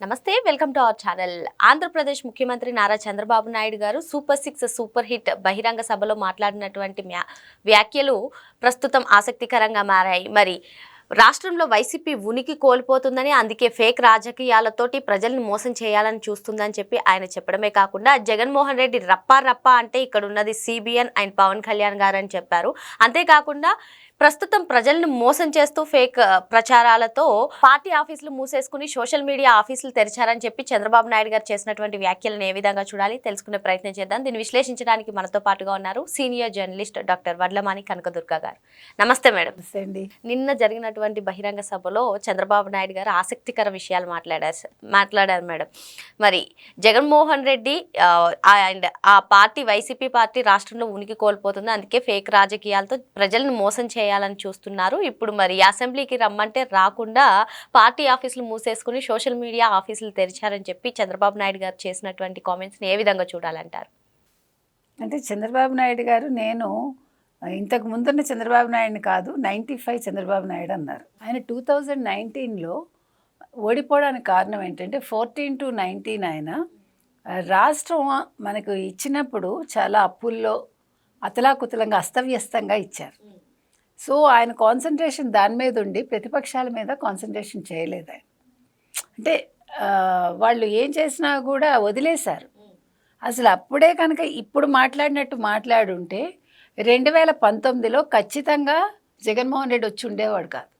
నమస్తే welcome to our channel. Andhra Pradesh ముఖ్యమంత్రి నారా చంద్రబాబు నాయుడు గారు సూపర్ సిక్స్ సూపర్ హిట్ బహిరంగ సభలో మాట్లాడినటువంటి మ్యా- వ్యాఖ్యలు ప్రస్తుతం ఆసక్తికరంగా మారాయి. మరి రాష్ట్రంలో వైసీపీ ఉనికి కోల్పోతుందని అందుకే ఫేక్ రాజకీయాలతోటి ప్రజలను మోసం చేయాలని చూస్తుందని చెప్పి ఆయన చెప్పడమే కాకుండా జగన్మోహన్ రెడ్డి రప్పా రప్పా అంటే ఇక్కడ ఉన్నది సిబిఎన్ అండ్ పవన్ కళ్యాణ్ గారు అని చెప్పారు. అంతేకాకుండా ప్రస్తుతం ప్రజలను మోసం చేస్తూ ఫేక్ ప్రచారాలతో పార్టీ ఆఫీసులు మూసేసుకుని సోషల్ మీడియా ఆఫీసులు తెరిచారని చెప్పి చంద్రబాబు నాయుడు గారు చేసినటువంటి వ్యాఖ్యలను ఏ విధంగా చూడాలి తెలుసుకునే ప్రయత్నం చేద్దాం. దీన్ని విశ్లేషించడానికి మనతో పాటుగా ఉన్నారు senior journalist doctor Vadlamani Kanakadurga గారు. నమస్తే మేడం. అండి. నిన్న జరిగినటువంటి బహిరంగ సభలో చంద్రబాబు నాయుడు గారు ఆసక్తికర విషయాలు మాట్లాడారు మాట్లాడారు మేడం. మరి జగన్మోహన్ రెడ్డి అండ్ ఆ పార్టీ వైసీపీ పార్టీ రాష్ట్రంలో ఉనికి కోల్పోతుంది అందుకే ఫేక్ రాజకీయాలతో ప్రజలను మోసం చేయాలని చూస్తున్నారు. ఇప్పుడు మరి అసెంబ్లీకి రమ్మంటే రాకుండా పార్టీ ఆఫీసులు మూసేసుకుని సోషల్ మీడియా ఆఫీసులు తెరిచారని చెప్పి చంద్రబాబు నాయుడు గారు చేసినటువంటి కామెంట్స్ని ఏ విధంగా చూడాలంటారు? అంటే చంద్రబాబు నాయుడు గారు నేను ఇంతకు ముందున్న చంద్రబాబు నాయుడిని కాదు నైంటీ ఫైవ్ చంద్రబాబు నాయుడు అన్నారు. ఆయన టూ థౌజండ్ నైన్టీన్లో ఓడిపోవడానికి కారణం ఏంటంటే ఫోర్టీన్ టు నైన్టీన్ ఆయన రాష్ట్రం మనకు ఇచ్చినప్పుడు చాలా అప్పుల్లో అతలాకుతలంగా అస్తవ్యస్తంగా ఇచ్చారు. సో ఆయన కాన్సన్ట్రేషన్ దాని మీద ఉండి ప్రతిపక్షాల మీద కాన్సన్ట్రేషన్ చేయలేదు ఆయన. అంటే వాళ్ళు ఏం చేసినా కూడా వదిలేశారు. అసలు అప్పుడే కనుక ఇప్పుడు మాట్లాడినట్టు మాట్లాడుంటే రెండు వేల పంతొమ్మిదిలో ఖచ్చితంగా జగన్మోహన్ రెడ్డి వచ్చి ఉండేవాడు కాదు.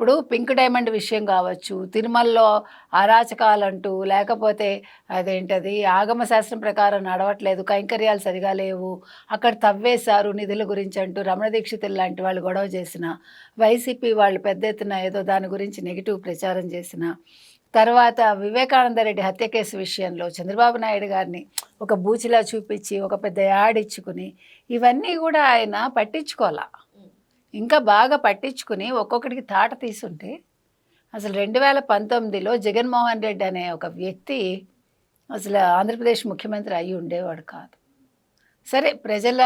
ఇప్పుడు పింక్ డైమండ్ విషయం కావచ్చు తిరుమలలో అరాచకాలంటూ లేకపోతే అదేంటది ఆగమ శాస్త్రం ప్రకారం నడవట్లేదు కైంకర్యాలు సరిగా లేవు అక్కడ తవ్వేశారు నిధుల గురించి అంటూ రమణ దీక్షితులు లాంటి వాళ్ళు గొడవ చేసిన వైసీపీ వాళ్ళు పెద్ద ఎత్తున ఏదో దాని గురించి నెగిటివ్ ప్రచారం చేసిన తర్వాత వివేకానంద రెడ్డి హత్య కేసు విషయంలో చంద్రబాబు నాయుడు గారిని ఒక బూచిలా చూపించి ఒక పెద్ద యాడ్ ఇచ్చుకుని ఇవన్నీ కూడా ఆయన పట్టించుకోవాలా ఇంకా బాగా పట్టించుకుని ఒక్కొక్కడికి తాట తీసుంటే అసలు రెండు వేల పంతొమ్మిదిలో జగన్మోహన్ రెడ్డి అనే ఒక వ్యక్తి అసలు ఆంధ్రప్రదేశ్ ముఖ్యమంత్రి అయి ఉండేవాడు కాదు. సరే ప్రజల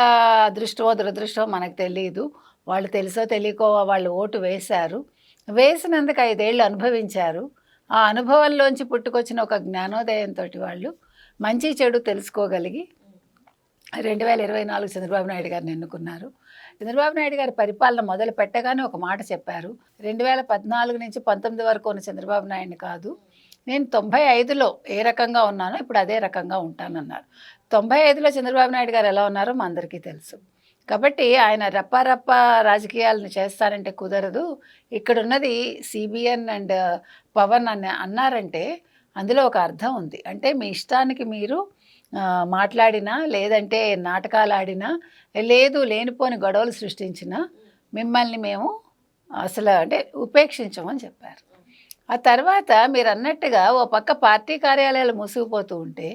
అదృష్టమో దురదృష్టమో మనకు తెలియదు వాళ్ళు తెలుసో తెలియకో వాళ్ళు ఓటు వేశారు. వేసినందుకు ఐదేళ్ళు అనుభవించారు. ఆ అనుభవంలోంచి పుట్టుకొచ్చిన ఒక జ్ఞానోదయంతో వాళ్ళు మంచి చెడు తెలుసుకోగలిగి రెండు వేల ఇరవై నాలుగు చంద్రబాబు నాయుడు గారిని ఎన్నుకున్నారు. చంద్రబాబు నాయుడు గారి పరిపాలన మొదలు పెట్టగానే ఒక మాట చెప్పారు. రెండు వేల పద్నాలుగు నుంచి పంతొమ్మిది వరకు ఉన్న చంద్రబాబు నాయుడిని కాదు నేను తొంభై ఐదులో ఏ రకంగా ఉన్నానో ఇప్పుడు అదే రకంగా ఉంటానన్నారు. తొంభై ఐదులో చంద్రబాబు నాయుడు గారు ఎలా ఉన్నారో మా అందరికీ తెలుసు. కాబట్టి ఆయన రప్పారప్ప రాజకీయాలను చేస్తారంటే కుదరదు. ఇక్కడ ఉన్నది సిబిఎన్ అండ్ పవన్ అని అన్నారంటే అందులో ఒక అర్థం ఉంది. అంటే మీ ఇష్టానికి మీరు మాట్లాడినా లేదంటే నాటకాలు ఆడినా లేదు లేనిపోని గొడవలు సృష్టించినా మిమ్మల్ని మేము అసలు అంటే ఉపేక్షించమని చెప్పారు. ఆ తర్వాత మీరు అన్నట్టుగా ఓ పక్క పార్టీ కార్యాలయాలు మూసుకుపోతూ ఉంటే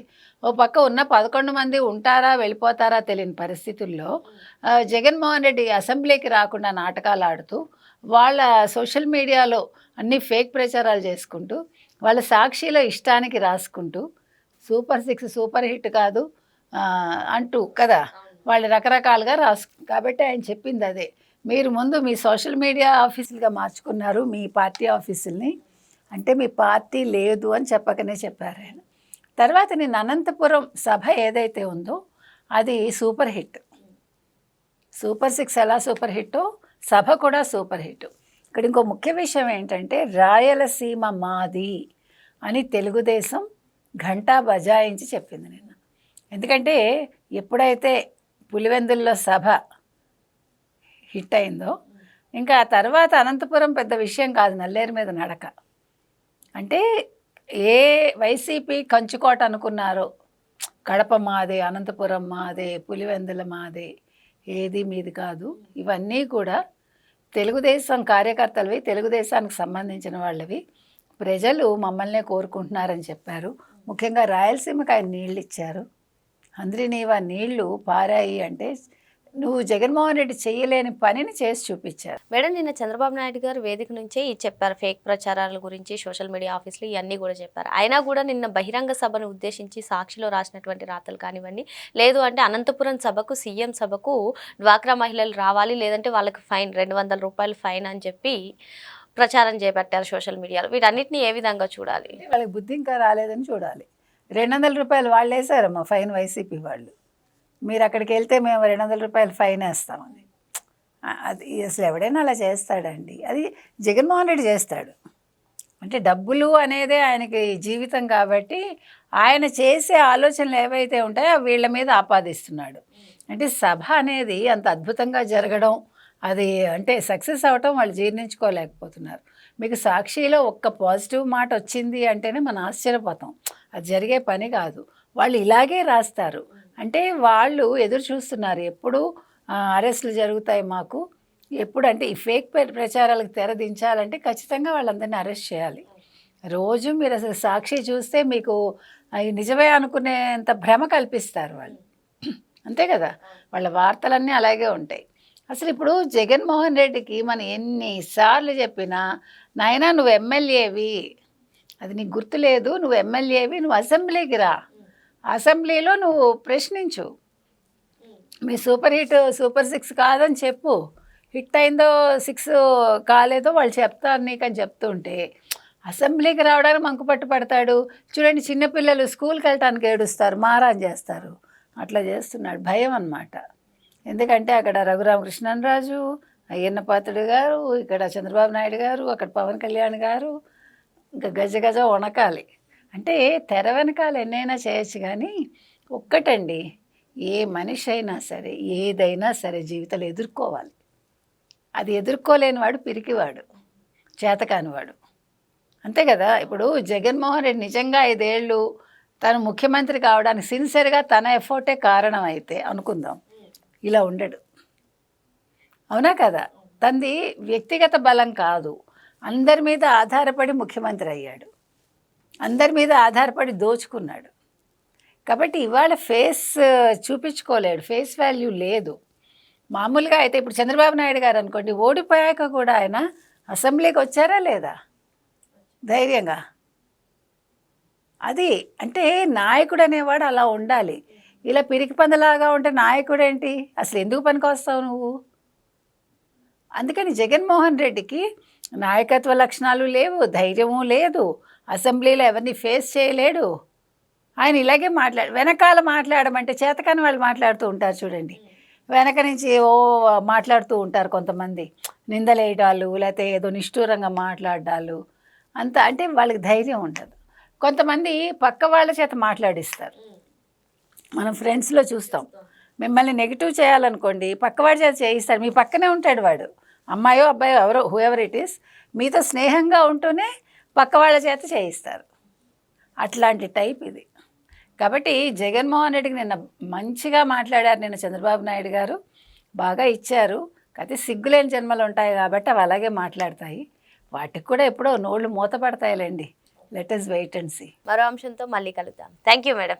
ఓ పక్క ఉన్న పదకొండు మంది ఉంటారా వెళ్ళిపోతారా తెలియని పరిస్థితుల్లో జగన్మోహన్ రెడ్డి అసెంబ్లీకి రాకుండా నాటకాలు ఆడుతూ వాళ్ళ సోషల్ మీడియాలో అన్ని ఫేక్ ప్రచారాలు చేసుకుంటూ వాళ్ళ సాక్షిలో ఇష్టానికి రాసుకుంటూ సూపర్ సిక్స్ సూపర్ హిట్ కాదు అంటూ కదా. వాళ్ళు రకరకాలుగా రాసు కాబట్టి ఆయన చెప్పింది అదే. మీరు ముందు మీ సోషల్ మీడియా ఆఫీసులుగా మార్చుకున్నారు మీ పార్టీ ఆఫీసుల్ని. అంటే మీ పార్టీ లేదు అని చెప్పకనే చెప్పారు ఆయన. తర్వాత నేను అనంతపురం సభ ఏదైతే ఉందో అది సూపర్ హిట్. సూపర్ సిక్స్ ఎలా సూపర్ హిట్టో సభ కూడా సూపర్ హిట్. ఇక్కడ ఇంకో ముఖ్య విషయం ఏంటంటే రాయలసీమ మాది అని తెలుగుదేశం ఘంటా బజాయించి చెప్పింది నిన్న. ఎందుకంటే ఎప్పుడైతే పులివెందుల్లో సభ హిట్ అయిందో ఇంకా ఆ తర్వాత అనంతపురం పెద్ద విషయం కాదు నల్లేరు మీద నడక. అంటే ఏ వైసీపీ కంచుకోట అనుకున్నారో కడప మాదే అనంతపురం మాదే పులివెందుల మాదే ఏది మీది కాదు ఇవన్నీ కూడా తెలుగుదేశం కార్యకర్తలవి తెలుగుదేశానికి సంబంధించిన వాళ్ళవి. ప్రజలు మమ్మల్నే కోరుకుంటున్నారని చెప్పారు. ముఖ్యంగా రాయలసీమకు ఆయన నీళ్ళు ఇచ్చారు అందరి నీవా నీళ్ళు పారాయి అంటే నువ్వు జగన్మోహన్ రెడ్డి చేయలేని పనిని చేసి చూపించారు. మేడం నిన్న చంద్రబాబు నాయుడు గారు వేదిక నుంచే చెప్పారు. ఫేక్ ప్రచారాల గురించి సోషల్ మీడియా ఆఫీసులు ఇవన్నీ కూడా చెప్పారు. అయినా కూడా నిన్న బహిరంగ సభను ఉద్దేశించి సాక్షిలో రాసినటువంటి రాతలు కానివ్వండి లేదు అంటే అనంతపురం సభకు సీఎం సభకు డ్వాక్రా మహిళలు రావాలి లేదంటే వాళ్ళకి ఫైన్ రెండు వందల రూపాయలు ఫైన్ అని చెప్పి ప్రచారం చేపట్టారు సోషల్ మీడియాలో. వీటన్నిటిని ఏ విధంగా చూడాలి? వాళ్ళకి బుద్ధి ఇంకా రాలేదని చూడాలి. రెండు వందల రూపాయలు వాళ్ళు వేసారమ్మా ఫైన్ వైసీపీ వాళ్ళు. మీరు అక్కడికి వెళ్తే మేము రెండు వందల రూపాయలు ఫైన్ వేస్తామని అది అసలు ఎవడైనా అలా చేస్తాడండి. అది జగన్మోహన్ రెడ్డి చేస్తాడు. అంటే డబ్బులు అనేదే ఆయనకి జీవితం కాబట్టి ఆయన చేసే ఆలోచనలు ఏవైతే ఉంటాయో వీళ్ళ మీద ఆపాదిస్తున్నాడు. అంటే సభ అనేది అంత అద్భుతంగా జరగడం అది అంటే సక్సెస్ అవటం వాళ్ళు జీర్ణించుకోలేకపోతున్నారు. మీకు సాక్షిలో ఒక్క పాజిటివ్ మాట వచ్చింది అంటేనే మనం ఆశ్చర్యపోతాం. అది జరిగే పని కాదు. వాళ్ళు ఇలాగే రాస్తారు. అంటే వాళ్ళు ఎదురు చూస్తున్నారు. ఎప్పుడు అరెస్టులు జరుగుతాయి మాకు. ఎప్పుడు అంటే ఈ ఫేక్ ప్రచారాలకు తెరదించాలంటే ఖచ్చితంగా వాళ్ళందరినీ అరెస్ట్ చేయాలి. రోజు మీరు అసలు సాక్షి చూస్తే మీకు నిజమే అనుకునేంత భ్రమ కల్పిస్తారు వాళ్ళు. అంతే కదా? వాళ్ళ వార్తలన్నీ అలాగే ఉంటాయి. అసలు ఇప్పుడు జగన్మోహన్ రెడ్డికి మనం ఎన్నిసార్లు చెప్పినా నాయనా నువ్వు ఎమ్మెల్యేవి. అది నీకు గుర్తులేదు నువ్వు ఎమ్మెల్యేవి నువ్వు అసెంబ్లీకి రా. అసెంబ్లీలో నువ్వు ప్రశ్నించు. మీ సూపర్ హిట్ సూపర్ సిక్స్ కాదని చెప్పు. హిట్ అయిందో సిక్స్ కాలేదో వాళ్ళు చెప్తారు నీకు అని చెప్తుంటే అసెంబ్లీకి రావడానికి మంకు పట్టు పడతాడు. చూడండి చిన్నపిల్లలు స్కూల్కి వెళ్ళటానికి ఏడుస్తారు మారాన్ చేస్తారు. అట్లా చేస్తున్నాడు. భయం అన్నమాట. ఎందుకంటే అక్కడ రఘురామకృష్ణరాజు అయ్యన్న పాత్రుడు గారు ఇక్కడ చంద్రబాబు నాయుడు గారు అక్కడ పవన్ కళ్యాణ్ గారు ఇంకా గజ గజ వణకాలి. అంటే తెర వెనకాల ఎన్నైనా చేయొచ్చు కానీ ఒక్కటండి ఏ మనిషి అయినా సరే ఏదైనా సరే జీవితంలో ఎదుర్కోవాలి. అది ఎదుర్కోలేని వాడు పిరికివాడు చేతకానివాడు. అంతే కదా? ఇప్పుడు జగన్మోహన్ రెడ్డి నిజంగా ఐదేళ్ళు తను ముఖ్యమంత్రి కావడానికి సిన్సియర్గా తన ఎఫర్టే కారణం అయితే అనుకుందాం. ఇలా ఉండడు. అవునా కదా? తంది వ్యక్తిగత బలం కాదు. అందరి మీద ఆధారపడి ముఖ్యమంత్రి అయ్యాడు. అందరి మీద ఆధారపడి దోచుకున్నాడు. కాబట్టి ఇవాళ ఫేస్ చూపించుకోలేడు. ఫేస్ వాల్యూ లేదు. మామూలుగా అయితే ఇప్పుడు చంద్రబాబు నాయుడు గారు అనుకోండి ఓడిపోయాక కూడా ఆయన అసెంబ్లీకి వచ్చారా లేదా? ధైర్యంగా. అది అంటే నాయకుడు అనేవాడు అలా ఉండాలి. ఇలా పిరికి పందలాగా ఉంటే నాయకుడు ఏంటి అసలు ఎందుకు పనికొస్తావు నువ్వు? అందుకని జగన్మోహన్ రెడ్డికి నాయకత్వ లక్షణాలు లేవు ధైర్యము లేదు అసెంబ్లీలో ఎవరిని ఫేస్ చేయలేడు. ఆయన ఇలాగే మాట్లాడు వెనకాల మాట్లాడమంటే చేతకాని వాళ్ళు మాట్లాడుతూ ఉంటారు చూడండి. వెనక నుంచి ఓ మాట్లాడుతూ ఉంటారు కొంతమంది. నిందలేయడాలు లేకపోతే ఏదో నిష్ఠూరంగా మాట్లాడాలు అంత అంటే వాళ్ళకి ధైర్యం ఉండదు కొంతమంది పక్క వాళ్ళ చేత మాట్లాడిస్తారు. మనం ఫ్రెండ్స్లో చూస్తాం. మిమ్మల్ని నెగిటివ్ చేయాలనుకోండి పక్కవాడి చేత చేయిస్తారు. మీ పక్కనే ఉంటాడు వాడు. అమ్మాయో అబ్బాయో ఎవరో హూ ఎవర్ ఇట్ ఈస్ మీతో స్నేహంగా ఉంటూనే పక్క వాళ్ళ చేత చేయిస్తారు. అట్లాంటి టైప్ ఇది. కాబట్టి జగన్మోహన్ రెడ్డికి నిన్న మంచిగా మాట్లాడారు నిన్న చంద్రబాబు నాయుడు గారు. బాగా ఇచ్చారు. అయితే సిగ్గులేని జన్మలు ఉంటాయి కాబట్టి అవి అలాగే మాట్లాడతాయి. వాటికి కూడా ఎప్పుడో నోళ్ళు మూత పడతాయిలేండి let us wait and see మరో అంశంతో మళ్ళీ కలుద్దాం. Thank you madam